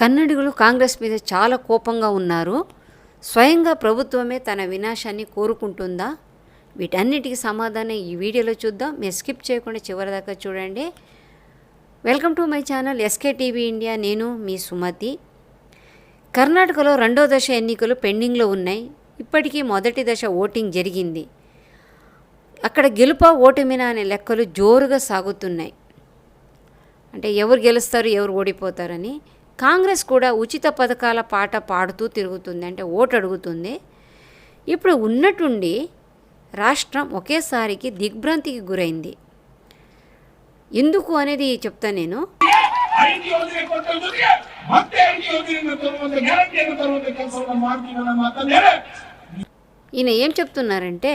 కన్నడిగులు కాంగ్రెస్ మీద చాలా కోపంగా ఉన్నారు. స్వయంగా ప్రభుత్వమే తన వినాశాన్ని కోరుకుంటుందా? వీటన్నిటికీ సమాధానం ఈ వీడియోలో చూద్దాం. మీరు స్కిప్ చేయకుండా చివరిదాకా చూడండి. Welcome to my channel SK TV India. నేను మీ సుమతి. కర్ణాటకలో రెండో దశ ఎన్నికలు పెండింగ్లో ఉన్నాయి. ఇప్పటికీ మొదటి దశ ఓటింగ్ జరిగింది. అక్కడ గెలుప ఓటమినా అనే లెక్కలు జోరుగా సాగుతున్నాయి. అంటే ఎవరు గెలుస్తారు ఎవరు ఓడిపోతారని. కాంగ్రెస్ కూడా ఉచిత పథకాల పాట పాడుతూ తిరుగుతుంది అంటే ఓటు అడుగుతుంది. ఇప్పుడు ఉన్నట్టుండి రాష్ట్రం ఒకేసారికి దిగ్భ్రాంతికి గురైంది. ఎందుకు అనేది చెప్తా నేను. ఈయన ఏం చెప్తున్నారంటే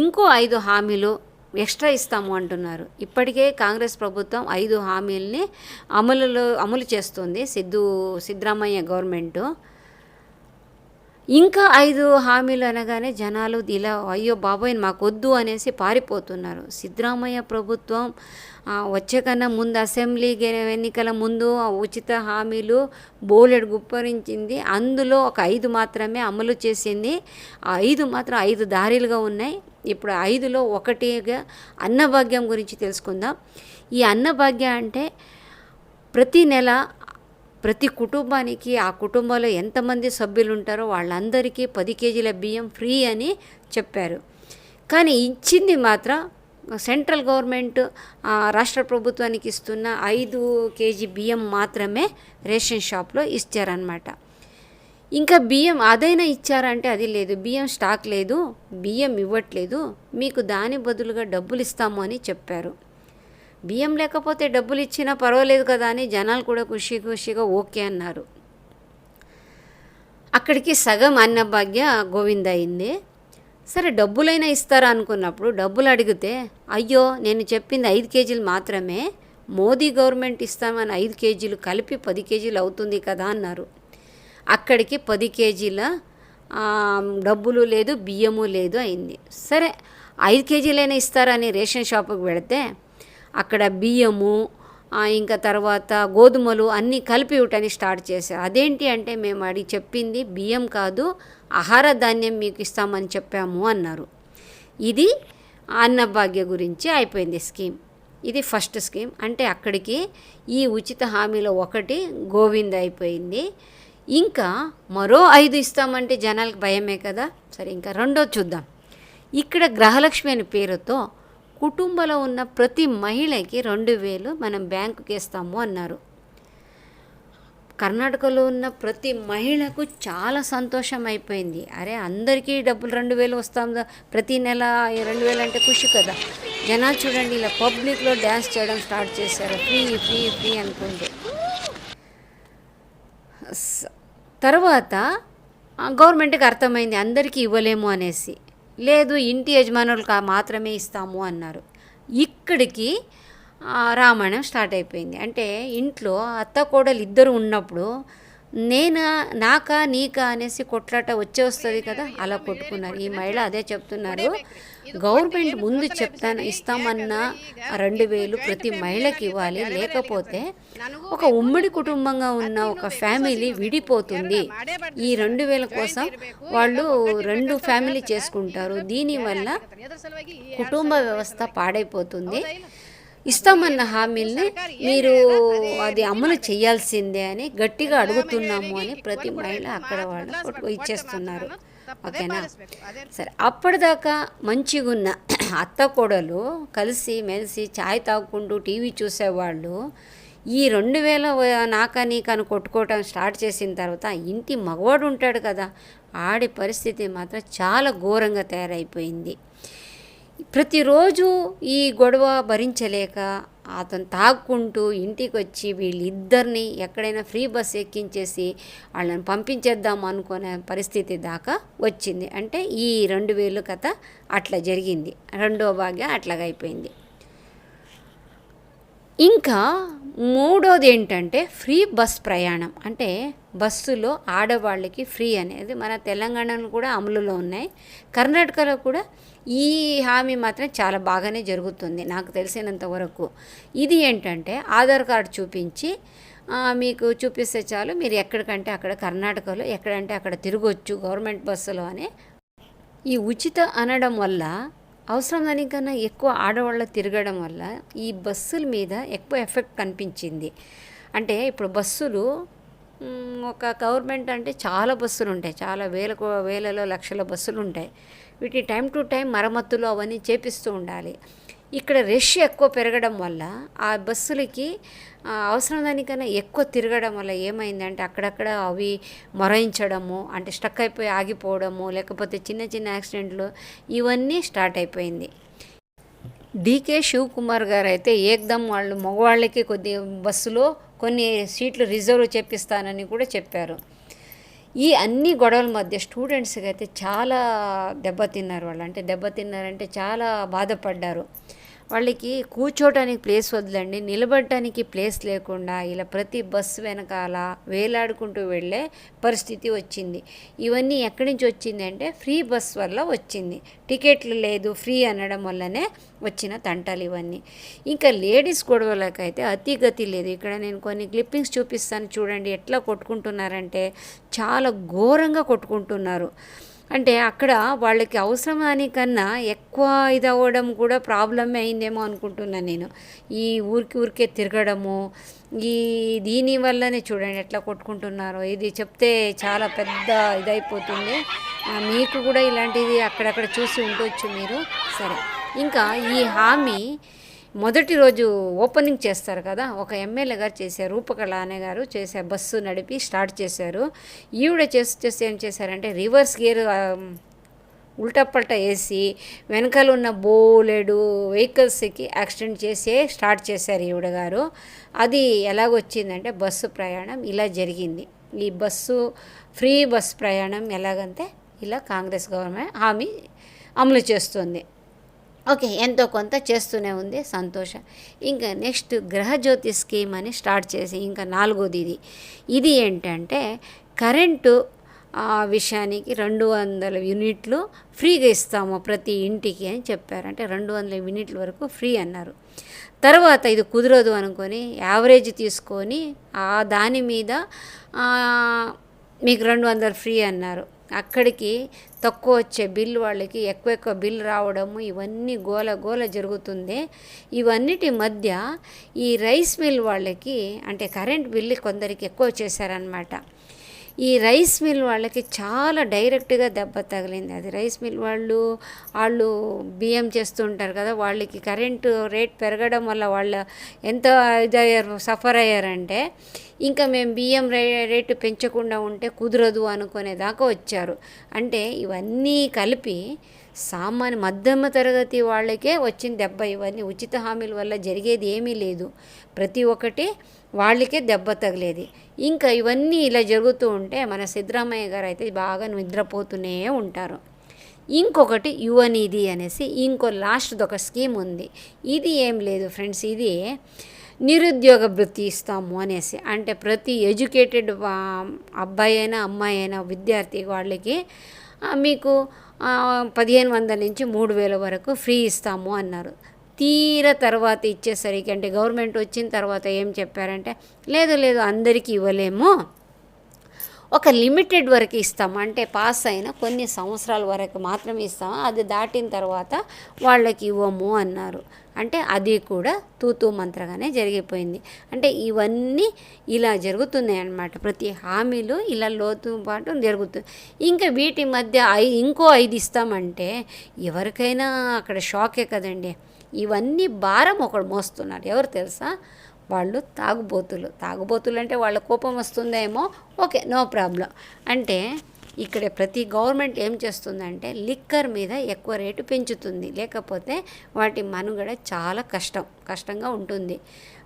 ఇంకో ఐదు హామీలు ఎక్స్ట్రా ఇస్తాము అంటున్నారు. ఇప్పటికే కాంగ్రెస్ ప్రభుత్వం ఐదు హామీలని అమలులో అమలు చేస్తుంది సిద్ధు సిద్ధరామయ్య గవర్నమెంటు. ఇంకా ఐదు హామీలు అనగానే జనాలు ఇలా అయ్యో బాబోయ్ మాకు వద్దు అనేసి పారిపోతున్నారు. సిద్ధరామయ్య ప్రభుత్వం వచ్చేకన్నా ముందు అసెంబ్లీ ఎన్నికల ముందు ఉచిత హామీలు బోలెడు గుప్పరించింది. అందులో ఒక ఐదు మాత్రమే అమలు చేసింది. ఆ ఐదు మాత్రం ఐదు దారిలుగా ఉన్నాయి. ఇప్పుడు ఐదులో ఒకటిగా అన్నభాగ్యం గురించి తెలుసుకుందాం. ఈ అన్నభాగ్యం అంటే ప్రతి నెల ప్రతి కుటుంబానికి ఆ కుటుంబంలో ఎంతమంది సభ్యులు ఉంటారో వాళ్ళందరికీ పది కేజీల బియ్యం ఫ్రీ అని చెప్పారు. కానీ ఇచ్చింది మాత్రం సెంట్రల్ గవర్నమెంట్ రాష్ట్ర ప్రభుత్వానికి ఇస్తున్న ఐదు కేజీ బియ్యం మాత్రమే రేషన్ షాప్లో ఇచ్చారనమాట ఇంకా బియ్యం అదైనా ఇచ్చారంటే అది లేదు. బియ్యం స్టాక్ లేదు. బియ్యం ఇవ్వట్లేదు. మీకు దాని బదులుగా డబ్బులు ఇస్తాము అని చెప్పారు. బియ్యం లేకపోతే డబ్బులు ఇచ్చినా పర్వాలేదు కదా అని జనాలు కూడా ఖుషి ఖుషిగా ఓకే అన్నారు. అక్కడికి సగం అన్నభాగ్య గోవింద అయింది. సరే డబ్బులైనా ఇస్తారా అనుకున్నప్పుడు డబ్బులు అడిగితే అయ్యో నేను చెప్పింది ఐదు కేజీలు మాత్రమే. మోదీ గవర్నమెంట్ ఇస్తామని ఐదు కేజీలు కలిపి పది కేజీలు అవుతుంది కదా అన్నారు. అక్కడికి పది కేజీల డబ్బులు లేదు బియ్యము లేదు అయింది. సరే ఐదు కేజీలైనా ఇస్తారని రేషన్ షాపుకి వెళితే అక్కడ బియ్యము ఇంకా తర్వాత గోధుమలు అన్నీ కలిపి ఇవ్వటాన్ని స్టార్ట్ చేశారు. అదేంటి అంటే మేము అడిగి చెప్పింది బియ్యం కాదు ఆహార ధాన్యం మీకు ఇస్తామని చెప్పాము అన్నారు. ఇది అన్నభాగ్య గురించి అయిపోయింది స్కీమ్. ఇది ఫస్ట్ స్కీమ్. అంటే అక్కడికి ఈ ఉచిత హామీలో ఒకటి గోవింద్ అయిపోయింది. ఇంకా మరో ఐదు ఇస్తామంటే జనాలకు భయమే కదా? సరే ఇంకా రెండో చూద్దాం. ఇక్కడ గ్రహలక్ష్మి అనే పేరుతో కుటుంబంలో ఉన్న ప్రతి మహిళకి రెండు వేలు మనం బ్యాంకుకి ఇస్తాము అన్నారు. కర్ణాటకలో ఉన్న ప్రతి మహిళకు చాలా సంతోషం అయిపోయింది. అరే అందరికీ డబ్బులు రెండు వేలు వస్తాం ప్రతి నెల రెండు వేలు అంటే ఖుషి కదా? జనాలు చూడండి ఇలా పబ్లిక్లో డ్యాన్స్ చేయడం స్టార్ట్ చేశారు. ఫ్రీ ఫ్రీ ఫ్రీ అనుకుంటూ. తర్వాత గవర్నమెంట్కి అర్థమైంది అందరికీ ఇవ్వలేము అనేసి. లేదు ఇంటి యజమానులకు మాత్రమే ఇస్తాము అన్నారు. ఇక్కడికి రామాయణం స్టార్ట్ అయిపోయింది. అంటే ఇంట్లో అత్త కోడలు ఇద్దరు ఉన్నప్పుడు నేనా నాకా నీకా అనేసి కొట్లాట వచ్చే వస్తుంది కదా అలా కొట్టుకున్నారు. ఈ మహిళ అదే చెప్తున్నారు గవర్నమెంట్ ముందు చెప్తాను ఇస్తామన్న రెండు వేలు ప్రతి మహిళకి ఇవ్వాలి. లేకపోతే ఒక ఉమ్మడి కుటుంబంగా ఉన్న ఒక ఫ్యామిలీ విడిపోతుంది. ఈ రెండు వేల కోసం వాళ్ళు రెండు ఫ్యామిలీ చేసుకుంటారు. దీనివల్ల కుటుంబ వ్యవస్థ పాడైపోతుంది. ఇస్తామన్న హామీల్ని మీరు అది అమలు చేయాల్సిందే అని గట్టిగా అడుగుతున్నాము అని ప్రతి మహిళ అక్కడ వాళ్ళు ఇచ్చేస్తున్నారు. ఓకేనా? సరే అప్పటిదాకా మంచిగా ఉన్న అత్త కోడలు కలిసి మెలిసి ఛాయ్ తాగుకుంటూ టీవీ చూసేవాళ్ళు. ఈ రెండు వేల నాక నీకని కొట్టుకోవటం స్టార్ట్ చేసిన తర్వాత ఇంటి మగవాడు ఉంటాడు కదా ఆడి పరిస్థితి మాత్రం చాలా ఘోరంగా తయారైపోయింది. ప్రతిరోజు ఈ గొడవ భరించలేక అతను తాగుకుంటూ ఇంటికి వచ్చి వీళ్ళిద్దరిని ఎక్కడైనా ఫ్రీ బస్ ఎక్కించేసి వాళ్ళని పంపించేద్దాం అనుకునే పరిస్థితి దాకా వచ్చింది. అంటే ఈ రెండు వేలు కథ అట్లా జరిగింది. రెండో భాగ్యం అట్లాగైపోయింది అయిపోయింది. ఇంకా మూడోది ఏంటంటే ఫ్రీ బస్ ప్రయాణం. అంటే బస్సులో ఆడవాళ్ళకి ఫ్రీ అనేది మన తెలంగాణలో కూడా అమలులో ఉన్నాయి. కర్ణాటకలో కూడా ఈ హామీ మాత్రం చాలా బాగానే జరుగుతుంది నాకు తెలిసినంత వరకు. ఇది ఏంటంటే ఆధార్ కార్డు చూపించి మీకు చూపిస్తే చాలు మీరు ఎక్కడికంటే అక్కడ కర్ణాటకలో ఎక్కడంటే అక్కడ తిరగొచ్చు గవర్నమెంట్ బస్సులో అని. ఈ ఉచిత అనడం వల్ల అవసరం దానికన్నా ఎక్కువ ఆడవాళ్ళ తిరగడం వల్ల ఈ బస్సుల మీద ఎక్కువ ఎఫెక్ట్ కనిపించింది. అంటే ఇప్పుడు బస్సులు ఒక గవర్నమెంట్ అంటే చాలా బస్సులు ఉంటాయి చాలా వేలకు వేలలో లక్షల బస్సులు ఉంటాయి. వీటి టైం టు టైం మరమ్మతులు అవన్నీ చేపిస్తూ ఉండాలి. ఇక్కడ రష్ ఎక్కువ పెరగడం వల్ల ఆ బస్సులకి అవసరం దానికన్నా ఎక్కువ తిరగడం వల్ల ఏమైందంటే అక్కడక్కడ అవి మొరాయించడము అంటే స్టక్ అయిపోయి ఆగిపోవడము లేకపోతే చిన్న చిన్న యాక్సిడెంట్లు ఇవన్నీ స్టార్ట్ అయిపోయింది. డీకే శివకుమార్ గారు అయితే ఏకదం వాళ్ళు మగవాళ్ళకి కొద్ది బస్సులో కొన్ని సీట్లు రిజర్వ్ చేపిస్తానని కూడా చెప్పారు. ఈ అన్ని గొడవల మధ్య స్టూడెంట్స్కి అయితే చాలా దెబ్బతిన్నారు వాళ్ళు. అంటే దెబ్బతిన్నారంటే చాలా బాధపడ్డారు. వాళ్ళకి కూర్చోటానికి ప్లేస్ వదలండి నిలబడటానికి ప్లేస్ లేకుండా ఇలా ప్రతి బస్సు వెనకాల వేలాడుకుంటూ వెళ్ళే పరిస్థితి వచ్చింది. ఇవన్నీ ఎక్కడి నుంచి వచ్చింది అంటే ఫ్రీ బస్ వల్ల వచ్చింది. టికెట్లు లేదు ఫ్రీ అనడం వల్లనే వచ్చిన తంటాలు ఇవన్నీ. ఇంకా లేడీస్ గొడవలకైతే అతి గతి లేదు. ఇక్కడ నేను కొన్ని క్లిప్పింగ్స్ చూపిస్తాను చూడండి ఎట్లా కొట్టుకుంటున్నారంటే చాలా ఘోరంగా కొట్టుకుంటున్నారు. అంటే అక్కడ వాళ్ళకి అవసరమానికన్నా ఎక్కువ ఇది అవ్వడం కూడా ప్రాబ్లమే అయిందేమో అనుకుంటున్నాను నేను. ఈ ఊరికి ఊరికే తిరగడము ఈ దీని వల్లనే చూడండి ఎట్లా కొట్టుకుంటున్నారో. ఇది చెప్తే చాలా పెద్ద ఇదైపోతుంది. మీకు కూడా ఇలాంటిది అక్కడక్కడ చూసి ఉండొచ్చు మీరు. సరే. ఇంకా ఈ హామీ మొదటి రోజు ఓపెనింగ్ చేస్తారు కదా ఒక ఎమ్మెల్యే గారు చేశారు రూపకళ అనే గారు చేశారు బస్సు నడిపి స్టార్ట్ చేశారు. ఈవిడ చేసి చేసి ఏం చేశారంటే రివర్స్ గేర్ ఉల్టపల్ట వేసి వెనకాల ఉన్న బోలెడు వెహికల్స్కి యాక్సిడెంట్ చేసే స్టార్ట్ చేశారు ఈవిడ గారు. అది ఎలాగొచ్చిందంటే బస్సు ప్రయాణం ఇలా జరిగింది. ఈ బస్సు ఫ్రీ బస్ ప్రయాణం ఎలాగంటే ఇలా కాంగ్రెస్ గవర్నమెంట్ హామీ అమలు చేస్తుంది. ఓకే ఎంతో కొంత చేస్తూనే ఉంది సంతోషం. ఇంకా నెక్స్ట్ గ్రహజ్యోతి స్కీమ్ అని స్టార్ట్ చేసి ఇంకా నాలుగోది ఇది. ఇది ఏంటంటే కరెంటు ఆ విషయానికి రెండు వందల యూనిట్లు ఫ్రీగా ఇస్తాము ప్రతి ఇంటికి అని చెప్పారు. అంటే రెండు వందల యూనిట్ల వరకు ఫ్రీ అన్నారు. తర్వాత ఇది కుదరదు అనుకొని యావరేజ్ తీసుకొని ఆ దాని మీద మీకు రెండు వందలు ఫ్రీ అన్నారు. అక్కడికి తక్కువ వచ్చే బిల్ వాళ్ళకి ఎక్కువ ఎక్కువ బిల్ రావడము ఇవన్నీ గోల గోల జరుగుతుంది. ఇవన్నిటి మధ్య ఈ రైస్ మిల్ వాళ్ళకి అంటే కరెంట్ బిల్లు కొందరికి ఎక్కువ చేశారనమాట ఈ రైస్ మిల్ వాళ్ళకి చాలా డైరెక్ట్గా దెబ్బ తగిలింది. అది రైస్ మిల్ వాళ్ళు వాళ్ళు బియ్యం చేస్తుంటారు కదా వాళ్ళకి కరెంటు రేట్ పెరగడం వల్ల వాళ్ళ ఎంత ఇదయ్యారు సఫర్ అయ్యారంటే ఇంకా మేము బియ్యం రేటు పెంచకుండా ఉంటే కుదరదు అనుకునే దాకా వచ్చారు. అంటే ఇవన్నీ కలిపి సామాన్య మధ్యమ తరగతి వాళ్ళకే వచ్చిన దెబ్బ. ఇవన్నీ ఉచిత హామీల వల్ల జరిగేది ఏమీ లేదు. ప్రతి ఒక్కటి వాళ్ళకే దెబ్బ తగిలేది. ఇంకా ఇవన్నీ ఇలా జరుగుతూ ఉంటే మన సిద్ధరామయ్య గారు అయితే బాగా నిద్రపోతూనే ఉంటారు. ఇంకొకటి యువనిధి అనేసి ఇంకో లాస్ట్ది ఒక స్కీమ్ ఉంది. ఇది ఏం లేదు ఫ్రెండ్స్ ఇది నిరుద్యోగ వృత్తి ఇస్తాము అనేసి. అంటే ప్రతి ఎడ్యుకేటెడ్ అబ్బాయి అయినా అమ్మాయి అయినా విద్యార్థి వాళ్ళకి మీకు పదిహేను వందల నుంచి మూడు వేల వరకు ఫ్రీ ఇస్తాము అన్నారు. తీర తర్వాత ఇచ్చేసరికి అంటే గవర్నమెంట్ వచ్చిన తర్వాత ఏం చెప్పారంటే లేదు లేదు అందరికీ ఇవ్వలేము. ఒక లిమిటెడ్ వరకు ఇస్తాం అంటే పాస్ అయిన కొన్ని సంవత్సరాల వరకు మాత్రమే ఇస్తాము. అది దాటిన తర్వాత వాళ్ళకి ఇవ్వము అన్నారు. అంటే అది కూడా తూతూ మంత్రగానే జరిగిపోయింది. అంటే ఇవన్నీ ఇలా జరుగుతున్నాయి అన్నమాట. ప్రతి హామీలు ఇలా లోతు పాటు జరుగుతుంది ఇంకా వీటి మధ్య ఐ ఇంకో ఐదు ఇస్తామంటే ఎవరికైనా అక్కడ షాకే కదండి. ఇవన్నీ భారం ఒకడు మోస్తున్నారు ఎవరు తెలుసా? వాళ్ళు తాగుబోతులు. తాగుబోతులు అంటే వాళ్ళ కోపం వస్తుందేమో? Okay no problem. అంటే ఇక్కడ ప్రతి గవర్నమెంట్ ఏం చేస్తుందంటే లిక్కర్ మీద ఎక్కువ రేటు పెంచుతుంది. లేకపోతే వాటి మనుగడ చాలా కష్టం కష్టంగా ఉంటుంది.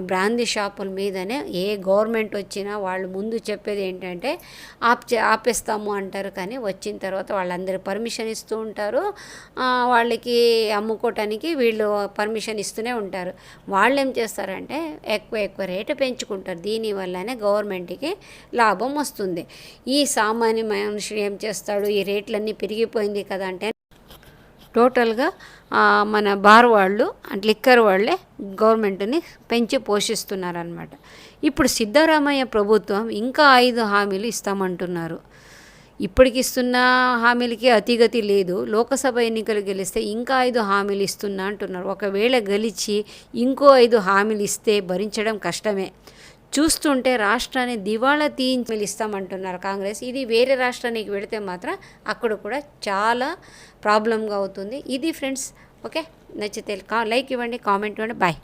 బ్రాందీ షాపుల మీదనే ఏ గవర్నమెంట్ వచ్చినా వాళ్ళు ముందు చెప్పేది ఏంటంటే ఆప్ చే- ఆపేస్తాము అంటారు. కానీ వచ్చిన తర్వాత వాళ్ళందరూ పర్మిషన్ ఇస్తూ ఉంటారు. వాళ్ళకి అమ్ముకోవటానికి వీళ్ళు పర్మిషన్ ఇస్తూనే ఉంటారు. వాళ్ళు ఏం చేస్తారంటే ఎక్కువ ఎక్కువ రేటు పెంచుకుంటారు. దీనివల్లనే గవర్నమెంట్కి లాభం వస్తుంది. ఈ సామాన్య మనిషి ఏం చేస్తాడు? ఈ రేట్లన్నీ పెరిగిపోయింది కదా అంటే టోటల్గా మన బార్ వాళ్ళు అంటే లిక్కర్ వాళ్ళే గవర్నమెంట్ని పెంచి పోషిస్తున్నారనమాట ఇప్పుడు సిద్ధరామయ్య ప్రభుత్వం ఇంకా ఐదు హామీలు ఇస్తామంటున్నారు. ఇప్పటికి ఇస్తున్న హామీలకి అతిగతి లేదు. లోకసభ ఎన్నికలు గెలిస్తే ఇంకా ఐదు హామీలు ఇస్తున్నా అంటున్నారు. ఒకవేళ గెలిచి ఇంకో ఐదు హామీలు ఇస్తే భరించడం కష్టమే. చూస్తుంటే రాష్ట్రాన్ని దివాళా తీయించి ఇస్తామంటున్నారు కాంగ్రెస్. ఇది వేరే రాష్ట్రానికి వెడితే మాత్రం అక్కడ కూడా చాలా ప్రాబ్లంగా అవుతుంది. ఇది ఫ్రెండ్స్ ఓకే? నచ్చితే కా లైక్ ఇవ్వండి కామెంట్ ఇవ్వండి. బాయ్.